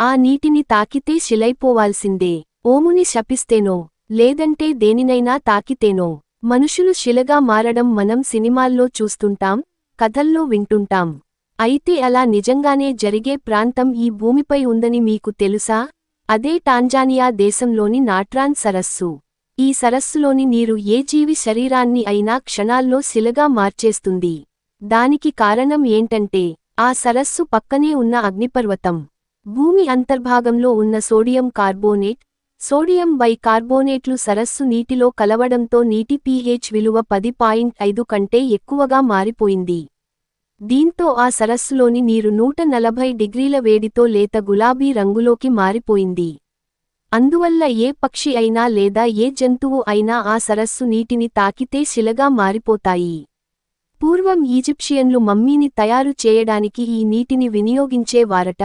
ఆ నీటిని తాకితే శిలైపోవాల్సిందే. ఓముని శపిస్తేనో లేదంటే దేనినైనా తాకితేనో. మనుషులు శిలగా మారడం మనం సినిమాల్లో చూస్తుంటాం కథల్లో వింటుంటాం. అయితే అలా నిజంగానే జరిగే ప్రాంతం ఈ భూమిపై ఉందని మీకు తెలుసా? అదే టాంజానియా దేశంలోని నాట్రాన్ సరస్సు. ఈ సరస్సులోని నీరు ఏ జీవి శరీరాన్ని అయినా క్షణాల్లో శిలగా మార్చేస్తుంది. దానికి కారణం ఏంటంటే ఆ సరస్సు పక్కనే ఉన్న అగ్నిపర్వతం. భూమి అంతర్భాగంలో ఉన్న సోడియం కార్బోనేట్ సోడియం బై కార్బోనేట్లు సరస్సు నీటిలో కలవడంతో నీటి పీహెచ్ విలువ పది పాయింట్ ఐదు కంటే ఎక్కువగా మారిపోయింది. దీంతో ఆ సరస్సులోని నీరు నూట నలభై డిగ్రీల వేడితో లేత గులాబీ రంగులోకి మారిపోయింది. అందువల్ల ఏ పక్షి అయినా లేదా ఏ జంతువు అయినా ఆ సరస్సు నీటిని తాకితే శిలగా మారిపోతాయి. పూర్వం ఈజిప్షియన్లు మమ్మీని తయారు చేయడానికి ఈ నీటిని వినియోగించేవారట